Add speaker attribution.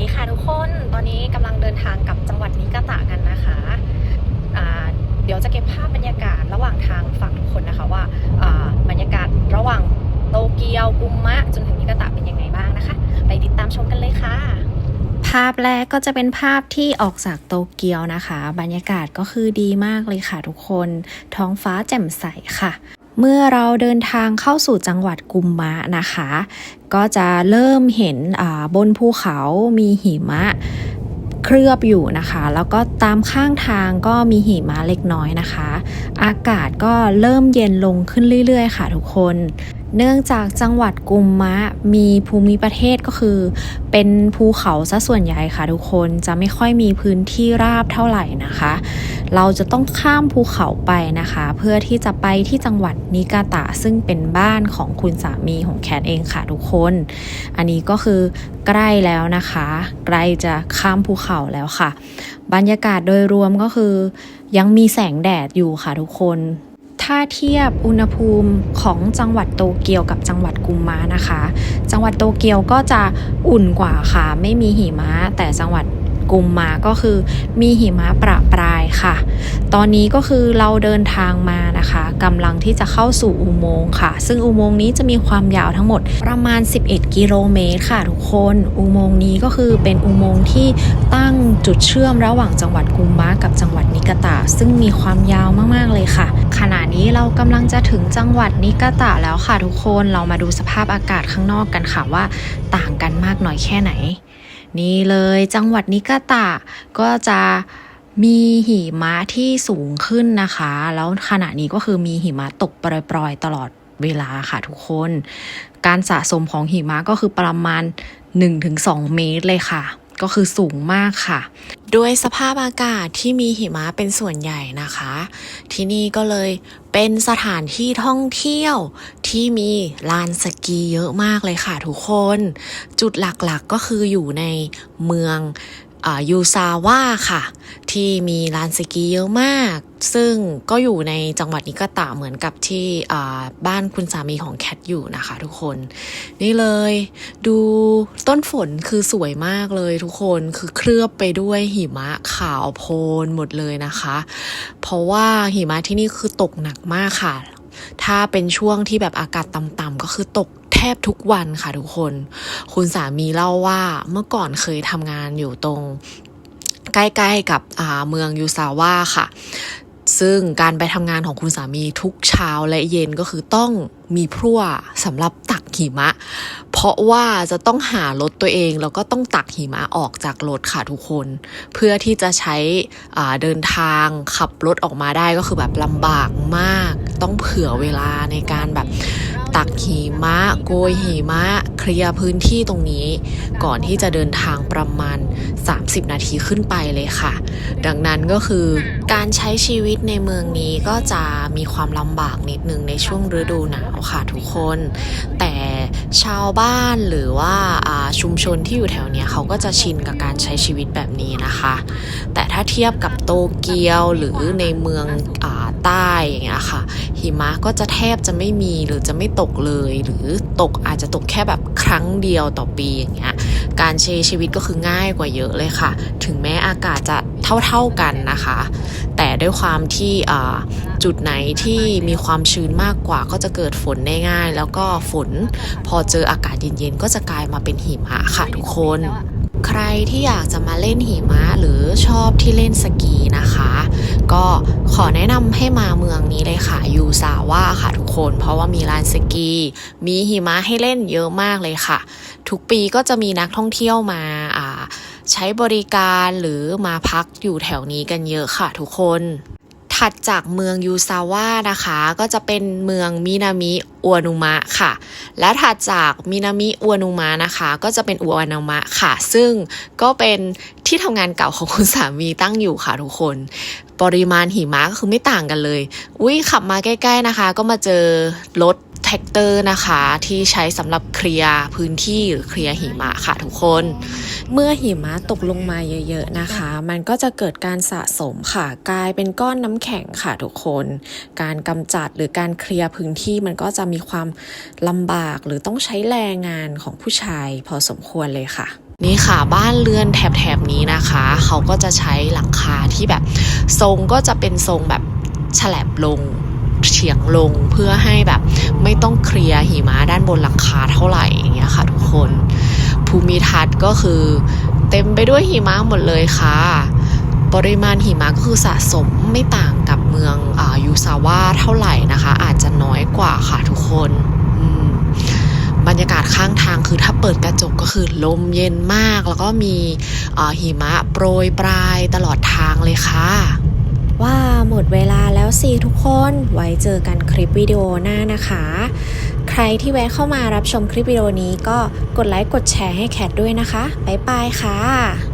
Speaker 1: ดีค่ะทุกคน ตอนนี้กำลังเดินทางกลับจังหวัดนิกาตะกันนะคะอ่าเดี๋ยวจะเก็บภาพบรรยากาศระหว่างทางฝากทุกคนนะคะว่าอ่าบรรยากาศระหว่างโตเกียวกุมมะ จนถึงนิกาตะเป็นยังไงบ้างนะคะ ไปติดตามชมกันเลยค่ะ ภาพแรกก็จะเป็นภาพที่ออกจากโตเกียวนะคะ บรรยากาศก็คือดีมากเลยค่ะทุกคน ท้องฟ้าแจ่มใสค่ะ เมื่อเราเดินทางเข้าสู่จังหวัดกุมมะนะคะ ก็จะเริ่มเห็นบนภูเขามีหิมะเคลือบอยู่นะคะ แล้วก็ตามข้างทางก็มีหิมะเล็กน้อยนะคะ อากาศก็เริ่มเย็นลงขึ้นเรื่อย ๆ ค่ะทุกคน เนื่องจากจังหวัดกุมมะมีภูมิประเทศก็คือ เป็นภูเขาซะส่วนใหญ่ค่ะทุกคนจะไม่ค่อยมีพื้นที่ราบเท่าไหร่นะคะ เราจะต้องข้ามภูเขาไปนะคะ เพื่อที่จะไปที่จังหวัดนิกาตะซึ่งเป็นบ้านของคุณสามีของแคทเองค่ะทุกคน อันนี้ก็คือใกล้แล้วนะคะ ใกล้จะข้ามภูเขาแล้วค่ะ บรรยากาศโดยรวมก็คือ ยังมีแสงแดดอยู่ค่ะทุกคน ถ้าเทียบอุณหภูมิของจังหวัดโตเกียวกับจังหวัดกุมมะนะคะ จังหวัดโตเกียวก็จะอุ่นกว่าค่ะ ไม่มีหิมะแต่จังหวัดกุมมาก็คือมีหิมะประปรายค่ะ ตอนนี้ก็คือเราเดินทางมานะคะกำลังที่จะเข้าสู่อุโมงค์ค่ะ ซึ่งอุโมงค์นี้จะมีความยาวทั้งหมดประมาณ 11 กิโลเมตรค่ะทุกคน อุโมงค์นี้ก็คือเป็นอุโมงค์ที่ตั้งจุดเชื่อมระหว่างจังหวัดกุมมะกับจังหวัดนิกาตะซึ่งมีความยาวมากๆเลยค่ะขณะ นี้เรากำลังจะถึงจังหวัดนิกาตะแล้วค่ะทุกคนเรามาดูสภาพอากาศข้างนอกกันค่ะว่าต่างกันมากน้อยแค่ไหน นี่เลยจังหวัดนิกาตะก็จะมีหิมะที่สูงขึ้นนะคะ แล้วขณะนี้ก็คือมีหิมะตกปรอยๆตลอดเวลาค่ะทุกคน การสะสมของหิมะก็คือประมาณ 1-2 เมตรเลยค่ะ ก็คือสูงมากค่ะ ด้วยสภาพอากาศที่มีหิมะเป็นส่วนใหญ่นะคะ ที่นี่ก็เลย เป็นสถานที่ท่องเที่ยวที่มีลานสกีเยอะมากเลยค่ะทุกคน จุดหลักๆก็คืออยู่ในเมือง ยูซาว่าค่ะ ที่มีลานสกีเยอะมาก ซึ่งก็อยู่ในจังหวัดนิกาตะเหมือนกับที่อ่าบ้านคุณสามีของแคทอยู่นะคะทุกคน นี่เลย ดูต้นฝนคือสวยมากเลยทุกคนคือเคลือบไปด้วยหิมะขาวโพลนหมดเลยนะคะ เพราะว่าหิมะที่นี่คือตกหนักมากค่ะ ถ้าเป็นช่วงที่แบบอากาศต่ำๆก็คือตกแทบทุกวันค่ะทุกคน คุณสามีเล่าว่าเมื่อก่อนเคยทำงานอยู่ตรงใกล้ๆกับเมืองยูซาว่าค่ะ ซึ่งการไปทำงานของคุณสามีทุกเช้าและเย็นก็คือต้องมีพรั่วสำหรับตักหิมะ เพราะว่าจะต้องหารถตัวเองแล้วก็ต้องตักหิมะออกจากรถค่ะทุกคน เพื่อที่จะใช้อ่าเดินทางขับรถออกมาได้ก็คือแบบลำบากมาก ต้องเผื่อเวลาในการแบบ ตักหิมะ โกยหิมะ เคลียร์พื้นที่ตรงนี้ ก่อนที่จะเดินทางประมาณ 30 นาทีขึ้นไปเลยค่ะ ดังนั้นก็คือการใช้ชีวิตในเมืองนี้ก็จะมีความลำบากนิดนึงในช่วงฤดูหนาวค่ะทุกคน แต่ชาวบ้านหรือว่าชุมชนที่อยู่แถวเนี้ยเขาก็จะชินกับการใช้ชีวิตแบบนี้นะคะ แต่ถ้าเทียบกับโตเกียวหรือในเมืองอใต้อย่างเงี้ยค่ะ หิมะก็จะแทบจะไม่มีหรือจะไม่ตกเลย หรือตกอาจจะตกแค่แบบครั้งเดียวต่อปีอย่างเงี้ยการใช้ชีวิตก็คือง่ายกว่าเยอะเลยค่ะ ถึงแม้อากาศจะเท่าๆกันนะคะ แต่ด้วยความที่จุดไหนที่มีความชื้นมากกว่าก็จะเกิดฝนได้ง่าย แล้วก็ฝนพอเจออากาศเย็นๆก็จะกลายมาเป็นหิมะค่ะทุกคน ใครที่อยากจะมาเล่นหิมะหรือชอบที่เล่นสกีนะคะ ก็ขอแนะนำให้มาเมืองนี้เลยค่ะยูซาว่าค่ะทุกคน เพราะว่ามีลานสกี มีหิมะให้เล่นเยอะมากเลยค่ะ ทุกปีก็จะมีนักท่องเที่ยวมาอ่าใช้บริการหรือมาพักอยู่แถวนี้กันเยอะค่ะทุกคน ถัดจากเมืองยูซาว่านะคะ ก็จะเป็นเมืองมินามิอัวนุมะค่ะ และถัดจากมินามิอัวนุมะนะคะ ก็จะเป็นอัวนุมะค่ะ ซึ่งก็เป็นที่ทำงานเก่าของคุณสามีตั้งอยู่ค่ะทุกคน ปริมาณหิมะก็คือไม่ต่างกันเลย อุ้ยขับมาใกล้ ๆนะคะ ก็มาเจอรถ แท็กเตอร์นะคะที่ใช้สำหรับเคลียร์พื้นที่หรือเคลียร์หิมะค่ะทุกคน เมื่อหิมะตกลงมาเยอะๆนะคะ มันก็จะเกิดการสะสมค่ะกลายเป็นก้อนน้ำแข็งค่ะทุกคน การกำจัดหรือการเคลียร์พื้นที่มันก็จะมีความลำบากหรือต้องใช้แรงงานของผู้ชายพอสมควรเลยค่ะนี่ค่ะบ้านเรือนแถบๆนี้นะคะ เขาก็จะใช้หลังคาที่แบบ ทรงก็จะเป็นทรงแบบฉลบลง เฉียงลงเพื่อให้แบบไม่ต้องเคลียร์หิมะด้านบนหลังคาเท่าไหร่อย่างเงี้ยค่ะทุกคน ภูมิทัศน์ก็คือเต็มไปด้วยหิมะหมดเลยค่ะ ปริมาณหิมะก็คือสะสมไม่ต่างกับเมืองอยูซาวาเท่าไหร่นะคะ อาจจะน้อยกว่าค่ะทุกคนบรรยากาศข้างทางคือถ้าเปิดกระจกก็คือลมเย็นมาก แล้วก็มีหิมะโปรยปลายตลอดทางเลยค่ะ
Speaker 2: ว่าหมดเวลา สิทุกคนไว้เจอกันคลิปวิดีโอหน้านะคะ ใครที่แวะเข้ามารับชมคลิปวิดีโอนี้ก็กดไลค์กดแชร์ให้แคทด้วยนะคะ บ๊ายบายค่ะ